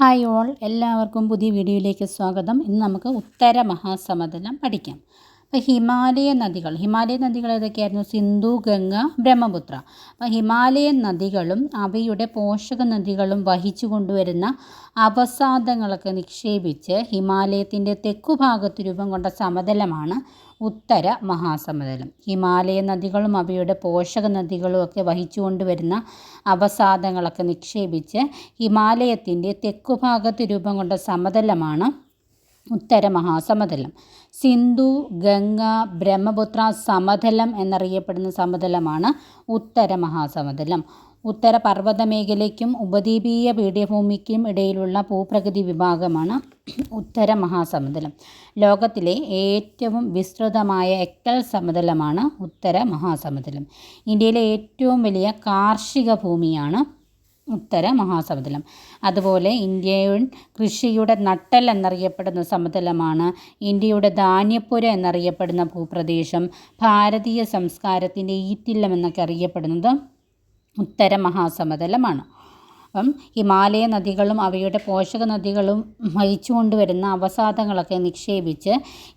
Hi all എല്ലാവർക്കും പുതിയ വീഡിയോയിലേക്ക് സ്വാഗതം. ഇന്ന് നമുക്ക് ഉത്തര മഹാസമതലം പഠിക്കാം. അപ്പോൾ ഹിമാലയ നദികൾ ഹിമാലയ നദികൾ ഏതൊക്കെയായിരുന്നു? സിന്ധു ഗംഗ ബ്രഹ്മപുത്ര. അപ്പോൾ ഹിമാലയൻ നദികളും അവയുടെ പോഷക നദികളും വഹിച്ചു കൊണ്ടുവരുന്ന അവസാദങ്ങളൊക്കെ നിക്ഷേപിച്ച് ഹിമാലയത്തിന്റെ തെക്കുഭാഗത്ത് രൂപം കൊണ്ട സമതലമാണ് ഉത്തര മഹാസമതലം. ഹിമാലയ നദികളും അവയുടെ പോഷക നദികളും ഒക്കെ വഹിച്ചു കൊണ്ടുവരുന്ന അവസാദങ്ങളൊക്കെ നിക്ഷേപിച്ച് ഹിമാലയത്തിന്റെ തെക്കുഭാഗത്ത് രൂപം കൊണ്ട സമതലമാണ് ഉത്തര മഹാസമതലം സിന്ധു ഗംഗ ബ്രഹ്മപുത്ര സമതലം എന്നറിയപ്പെടുന്ന സമതലമാണ് ഉത്തര മഹാസമതലം ഉത്തര പർവത മേഖലയ്ക്കും ഉപദ്വീപീയ പീഠഭൂമിക്കും ഇടയിലുള്ള ഭൂപ്രകൃതി വിഭാഗമാണ് ഉത്തര മഹാസമതലം ലോകത്തിലെ ഏറ്റവും വിസ്തൃതമായ എക്കൽ സമതലമാണ് ഉത്തര മഹാസമതലം ഇന്ത്യയിലെ ഏറ്റവും വലിയ കാർഷിക ഭൂമിയാണ് ഉത്തര മഹാസമതലം. അതുപോലെ ഇന്ത്യയിൽ കൃഷിയുടെ നട്ടൽ എന്നറിയപ്പെടുന്ന സമതലമാണ് ഇന്ത്യയുടെ ധാന്യപ്പുര എന്നറിയപ്പെടുന്ന ഭൂപ്രദേശം. ഭാരതീയ സംസ്കാരത്തിന്റെ ഈറ്റില്ലം എന്നൊക്കെ അറിയപ്പെടുന്നത് ഉത്തര മഹാസമതലമാണ്. അപ്പം ഹിമാലയ നദികളും അവയുടെ പോഷക നദികളും വഹിച്ചു കൊണ്ടുവരുന്ന അവസാദങ്ങളൊക്കെ നിക്ഷേപിച്ച്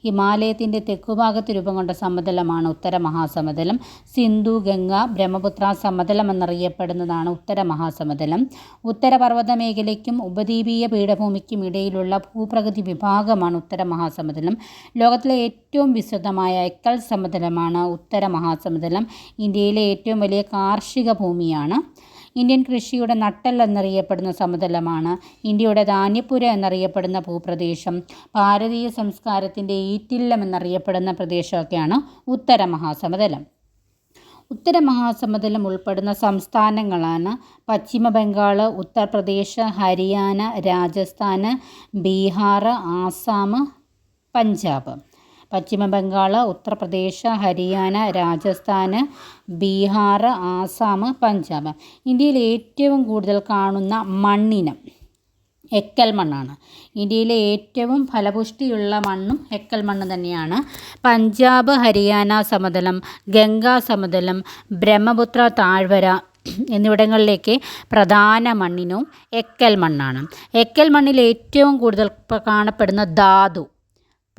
ഹിമാലയത്തിന്റെ തെക്കുഭാഗത്ത് രൂപം കൊണ്ട സമതലമാണ് ഉത്തര മഹാസമതലം. സിന്ധു ഗംഗ ബ്രഹ്മപുത്ര സമതലം എന്നറിയപ്പെടുന്നതാണ് ഉത്തര മഹാസമതലം. ഉത്തരപർവത മേഖലയ്ക്കും ഉപദ്വീപീയ പീഠഭൂമിക്കും ഇടയിലുള്ള ഭൂപ്രകൃതി വിഭാഗമാണ് ഉത്തര മഹാസമതലം. ലോകത്തിലെ ഏറ്റവും വിശദമായ എക്കൽ സമതലമാണ് ഉത്തര മഹാസമതലം. ഇന്ത്യയിലെ ഏറ്റവും വലിയ കാർഷിക ഭൂമിയാണ്. ഇന്ത്യൻ കൃഷിയുടെ നട്ടെൽ എന്നറിയപ്പെടുന്ന സമതലമാണ്. ഇന്ത്യയുടെ ധാന്യപുര എന്നറിയപ്പെടുന്ന ഭൂപ്രദേശം ഭാരതീയ സംസ്കാരത്തിന്റെ ഈറ്റില്ലം എന്നറിയപ്പെടുന്ന പ്രദേശമൊക്കെയാണ് ഉത്തര മഹാസമതലം. ഉത്തര മഹാസമതലം ഉൾപ്പെടുന്ന സംസ്ഥാനങ്ങളാണ് പശ്ചിമ ബംഗാൾ ഉത്തർപ്രദേശ് ഹരിയാന രാജസ്ഥാൻ ബീഹാർ ആസാം പഞ്ചാബ്. പശ്ചിമ ബംഗാൾ ഉത്തർപ്രദേശ് ഹരിയാന രാജസ്ഥാൻ ബീഹാർ ആസാം പഞ്ചാബ്. ഇന്ത്യയിൽ ഏറ്റവും കൂടുതൽ കാണുന്ന മണ്ണിനം എക്കൽ മണ്ണാണ്. ഇന്ത്യയിലെ ഏറ്റവും ഫലപുഷ്ടിയുള്ള മണ്ണും എക്കൽ മണ്ണ് തന്നെയാണ്. പഞ്ചാബ് ഹരിയാന സമതലം ഗംഗാ സമതലം ബ്രഹ്മപുത്ര താഴ്വര എന്നിവിടങ്ങളിലേക്ക് പ്രധാന മണ്ണിനും എക്കൽ മണ്ണാണ്. എക്കൽ മണ്ണിൽ ഏറ്റവും കൂടുതൽ കാണപ്പെടുന്ന ധാതു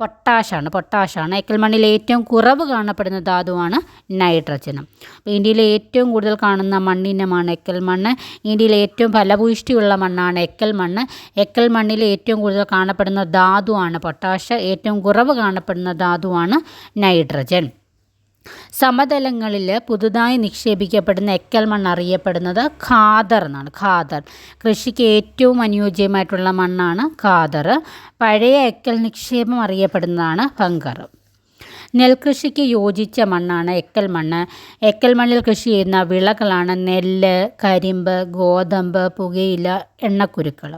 പൊട്ടാഷാണ് പൊട്ടാഷാണ്. എക്കൽ മണ്ണിൽ ഏറ്റവും കുറവ് കാണപ്പെടുന്ന ധാതുവാണ് നൈട്രജനും അപ്പോൾ ഇന്ത്യയിലെ ഏറ്റവും കൂടുതൽ കാണുന്ന മണ്ണിനമാണ് എക്കൽ മണ്ണ് ഇന്ത്യയിൽ ഏറ്റവും ഫലഭൂയിഷ്ടിയുള്ള മണ്ണാണ് എക്കൽ മണ്ണ് എക്കൽ മണ്ണിൽ ഏറ്റവും കൂടുതൽ കാണപ്പെടുന്ന ധാതുവാണ് പൊട്ടാഷ. ഏറ്റവും കുറവ് കാണപ്പെടുന്ന ധാതുവാണ് നൈട്രജൻ. സമതലങ്ങളിൽ പുതുതായി നിക്ഷേപിക്കപ്പെടുന്ന എക്കൽ മണ്ണ് അറിയപ്പെടുന്നത് ഖാദർ എന്നാണ്. ഖാദർ. കൃഷിക്ക് ഏറ്റവും അനുയോജ്യമായിട്ടുള്ള മണ്ണാണ് ഖാദർ. പഴയ എക്കൽ നിക്ഷേപം അറിയപ്പെടുന്നതാണ് ഹങ്കർ നെൽകൃഷിക്ക് യോജിച്ച മണ്ണാണ് എക്കൽ മണ്ണ്. എക്കൽ മണ്ണിൽ കൃഷി ചെയ്യുന്ന വിളകളാണ് നെല്ല് കരിമ്പ് ഗോതമ്പ് പുകയില എണ്ണക്കുരുക്കൾ.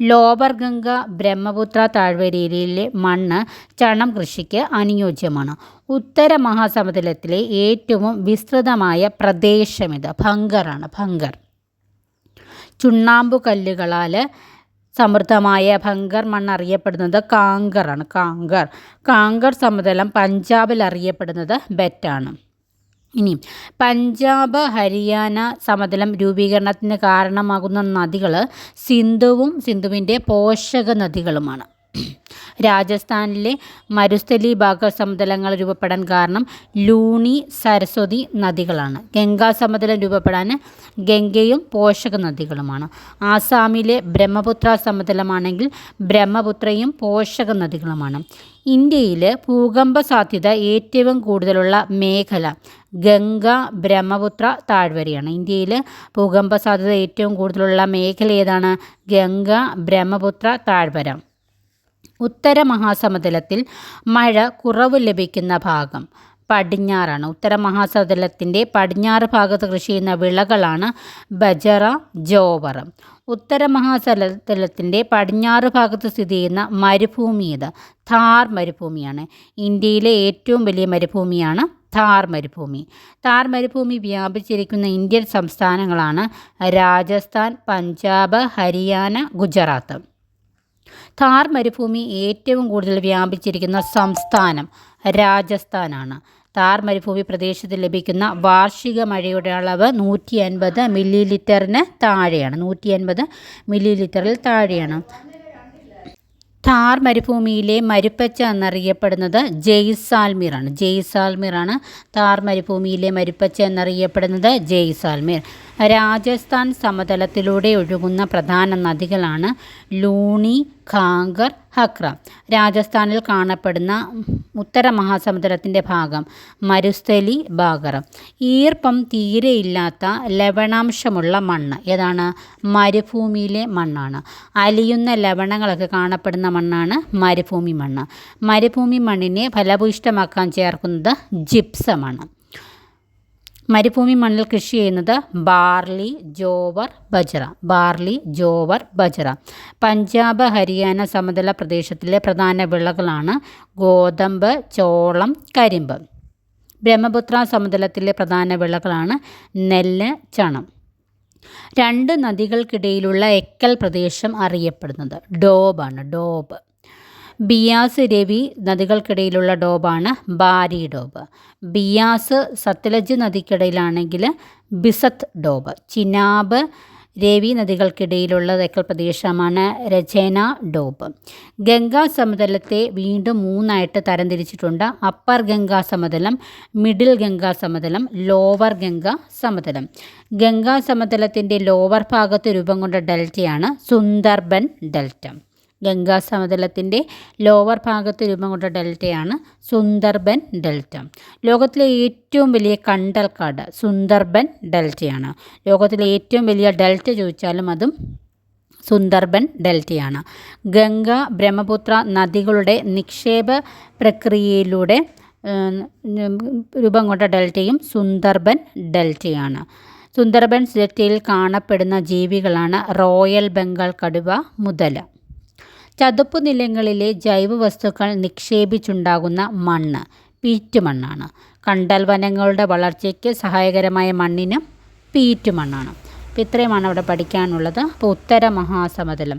ലോവർ ഗംഗ ബ്രഹ്മപുത്ര താഴ്വരയിലെ മണ്ണ് ചണം കൃഷിക്ക് അനുയോജ്യമാണ്. ഉത്തര മഹാസമുദ്രത്തിലെ ഏറ്റവും വിസ്തൃതമായ പ്രദേശമിത് ഭങ്കറാണ് ഭങ്കർ ചുണ്ണാമ്പു കല്ലുകളാൽ സമൃദ്ധമായ ഭങ്കർ മണ്ണ് അറിയപ്പെടുന്നത് കാങ്കറാണ് കാങ്കർ. കാങ്കർ സമതലം പഞ്ചാബിൽ അറിയപ്പെടുന്നത് ബെറ്റാണ്. ഇനി പഞ്ചാബ് ഹരിയാന സമതലം രൂപീകരണത്തിന് കാരണമാകുന്ന നദികൾ സിന്ധുവും സിന്ധുവിന്റെ പോഷക നദികളുമാണ്. രാജസ്ഥാനിലെ മരുസ്ഥലി ഭാഗ സമതലങ്ങൾ രൂപപ്പെടാൻ കാരണം ലൂണി സരസ്വതി നദികളാണ്. ഗംഗാ സമതലം രൂപപ്പെടാൻ ഗംഗയും പോഷക നദികളുമാണ്. ആസാമിലെ ബ്രഹ്മപുത്ര സമതലമാണെങ്കിൽ ബ്രഹ്മപുത്രയും പോഷക നദികളുമാണ്. ഇന്ത്യയിൽ ഭൂകമ്പ സാധ്യത ഏറ്റവും കൂടുതലുള്ള മേഖല ഗംഗ ബ്രഹ്മപുത്ര താഴ്വരയാണ്. ഇന്ത്യയിൽ ഭൂകമ്പ സാധ്യത ഏറ്റവും കൂടുതലുള്ള മേഖല ഏതാണ്? ഗംഗ ബ്രഹ്മപുത്ര താഴ്വര. ഉത്തര മഹാസമതലത്തിൽ മഴ കുറവ് ലഭിക്കുന്ന ഭാഗം പടിഞ്ഞാറാണ്. ഉത്തര മഹാസമതലത്തിന്റെ പടിഞ്ഞാറ് ഭാഗത്ത് കൃഷി ചെയ്യുന്ന വിളകളാണ് ബജറ ജോവർ. ഉത്തര മഹാസമതലത്തിന്റെ പടിഞ്ഞാറ് ഭാഗത്ത് സ്ഥിതി ചെയ്യുന്ന മരുഭൂമി ഇത് ഥാർ മരുഭൂമിയാണ്. ഇന്ത്യയിലെ ഏറ്റവും വലിയ മരുഭൂമിയാണ് ഥാർ മരുഭൂമി താർ മരുഭൂമി വ്യാപിച്ചിരിക്കുന്ന ഇന്ത്യൻ സംസ്ഥാനങ്ങളാണ് രാജസ്ഥാൻ പഞ്ചാബ് ഹരിയാന ഗുജറാത്ത്. താർ മരുഭൂമി ഏറ്റവും കൂടുതൽ വ്യാപിച്ചിരിക്കുന്ന സംസ്ഥാനം രാജസ്ഥാനാണ്. താർ മരുഭൂമി പ്രദേശത്ത് ലഭിക്കുന്ന വാർഷിക മഴയുടെ അളവ് നൂറ്റി അൻപത് മില്ലി ലിറ്ററിന് താഴെയാണ്. നൂറ്റി അൻപത് മില്ലി ലിറ്ററിൽ താഴെയാണ്. ഥാർ മരുഭൂമിയിലെ മരുപ്പച്ച എന്നറിയപ്പെടുന്നത് ജയ്സാൽമീറാണ്. ജയ്സാൽമീറാണ് താർ മരുഭൂമിയിലെ മരുപ്പച്ച എന്നറിയപ്പെടുന്നത് ജയ്സാൽമീർ. രാജസ്ഥാൻ സമതലത്തിലൂടെ ഒഴുകുന്ന പ്രധാന നദികളാണ് ലൂണി ഖാങ്കർ ഹക്ര. രാജസ്ഥാനിൽ കാണപ്പെടുന്ന ഉത്തര മഹാസമുദ്രത്തിന്റെ ഭാഗം മരുസ്ഥലി ഭാഗറം. ഈർപ്പം തീരെയില്ലാത്ത ലവണാംശമുള്ള മണ്ണ്. ഏതാണ്? മരുഭൂമിയിലെ മണ്ണാണ്. അലിയുന്ന ലവണങ്ങളൊക്കെ കാണപ്പെടുന്ന മണ്ണാണ് മരുഭൂമി മണ്ണ്. മരുഭൂമി മണ്ണിനെ ഫലഭൂയിഷ്ടമാക്കാൻ ചേർക്കുന്നത് ജിപ്സമാണ്. മരുഭൂമി മണ്ണിൽ കൃഷി ചെയ്യുന്നത് ബാർലി ജോവർ ബജ്ര ബാർലി ജോവർ ബജ്ര പഞ്ചാബ് ഹരിയാന സമതല പ്രദേശത്തിലെ പ്രധാന വിളകളാണ് ഗോതമ്പ് ചോളം കരിമ്പ്. ബ്രഹ്മപുത്ര സമതലത്തിലെ പ്രധാന വിളകളാണ് നെല്ല് ചണം. രണ്ട് നദികൾക്കിടയിലുള്ള എക്കൽ പ്രദേശം അറിയപ്പെടുന്നത്. ഡോബാണ് ഡോബ്. ബിയാസ് രവി നദികൾക്കിടയിലുള്ള ഡോബാണ് ബാരി ഡോബ്. ബിയാസ് സത്ലജ് നദിക്കിടയിലാണെങ്കിൽ ബിസത്ത് ഡോബ്. ചിനാബ് രവി നദികൾക്കിടയിലുള്ള തെക്കൽ പ്രദേശമാണ് രചേന ഡോബ്. ഗംഗാ സമതലത്തെ വീണ്ടും മൂന്നായിട്ട് തരംതിരിച്ചിട്ടുണ്ട്. അപ്പർ ഗംഗാ സമതലം മിഡിൽ ഗംഗാ സമതലം ലോവർ ഗംഗാ സമതലം. ഗംഗാ സമതലത്തിന്റെ ലോവർ ഭാഗത്ത് രൂപം കൊണ്ട ഡെൽറ്റയാണ് സുന്ദർബൻ ഡെൽറ്റ. ഗംഗാ സമതലത്തിന്റെ ലോവർ ഭാഗത്ത് രൂപം കൊണ്ട ഡെൽറ്റയാണ് സുന്ദർബൻ ഡെൽറ്റ. ലോകത്തിലെ ഏറ്റവും വലിയ കണ്ടൽക്കാട് സുന്ദർബൻ ഡെൽറ്റയാണ്. ലോകത്തിലെ ഏറ്റവും വലിയ ഡെൽറ്റ ചോദിച്ചാലും അതും സുന്ദർബൻ ഡെൽറ്റയാണ്. ഗംഗ ബ്രഹ്മപുത്ര നദികളുടെ നിക്ഷേപ പ്രക്രിയയിലൂടെ രൂപം കൊണ്ട ഡെൽറ്റയും സുന്ദർബൻ ഡെൽറ്റയാണ്. സുന്ദർബൻ ഡെൽറ്റയിൽ കാണപ്പെടുന്ന ജീവികളാണ് റോയൽ ബംഗാൾ കടുവ മുതല. ചതുപ്പ് നിലങ്ങളിലെ ജൈവവസ്തുക്കൾ നിക്ഷേപിച്ചുണ്ടാകുന്ന മണ്ണ് പീറ്റ് മണ്ണാണ് കണ്ടൽ വനങ്ങളുടെ വളർച്ചയ്ക്ക് സഹായകരമായ മണ്ണിനും പീറ്റ് മണ്ണാണ് അപ്പോൾ ഇത്രയുമാണ് അവിടെ പഠിക്കാനുള്ളത്. അപ്പോൾ ഉത്തര മഹാസമതലം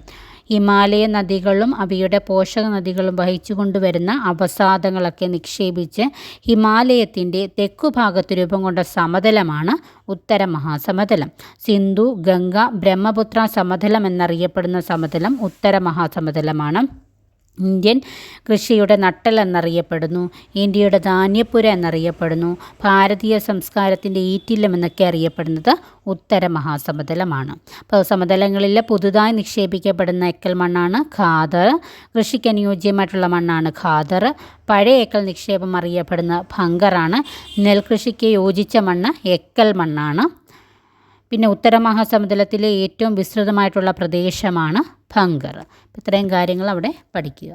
ഹിമാലയ നദികളും അവയുടെ പോഷക നദികളും വഹിച്ചു കൊണ്ടുവരുന്ന അവസാദങ്ങളൊക്കെ നിക്ഷേപിച്ച് ഹിമാലയത്തിന്റെ തെക്കുഭാഗത്ത് രൂപം കൊണ്ട സമതലമാണ് ഉത്തര മഹാസമതലം. സിന്ധു ഗംഗ ബ്രഹ്മപുത്ര സമതലം എന്നറിയപ്പെടുന്ന സമതലം ഉത്തര മഹാസമതലമാണ്. ഇന്ത്യൻ കൃഷിയുടെ നട്ടൽ എന്നറിയപ്പെടുന്നു ഇന്ത്യയുടെ ധാന്യപ്പുര എന്നറിയപ്പെടുന്നു ഭാരതീയ സംസ്കാരത്തിന്റെ ഈറ്റില്ലം എന്നൊക്കെ അറിയപ്പെടുന്നത് ഉത്തര മഹാസമതലമാണ്. അപ്പോൾ സമതലങ്ങളിൽ പുതുതായി നിക്ഷേപിക്കപ്പെടുന്ന എക്കൽ മണ്ണാണ് ഖാദർ. കൃഷിക്ക് അനുയോജ്യമായിട്ടുള്ള മണ്ണാണ് ഖാദർ. പഴയ എക്കൽ നിക്ഷേപം അറിയപ്പെടുന്ന ഭങ്കറാണ്. നെൽകൃഷിക്ക് യോജിച്ച മണ്ണ് എക്കൽ മണ്ണാണ്. പിന്നെ ഉത്തരമഹാസമുദ്രത്തിലെ ഏറ്റവും വിസ്തൃതമായിട്ടുള്ള പ്രദേശമാണ് ഭങ്കർ ഇത്രയും കാര്യങ്ങൾ അവിടെ പഠിക്കുക.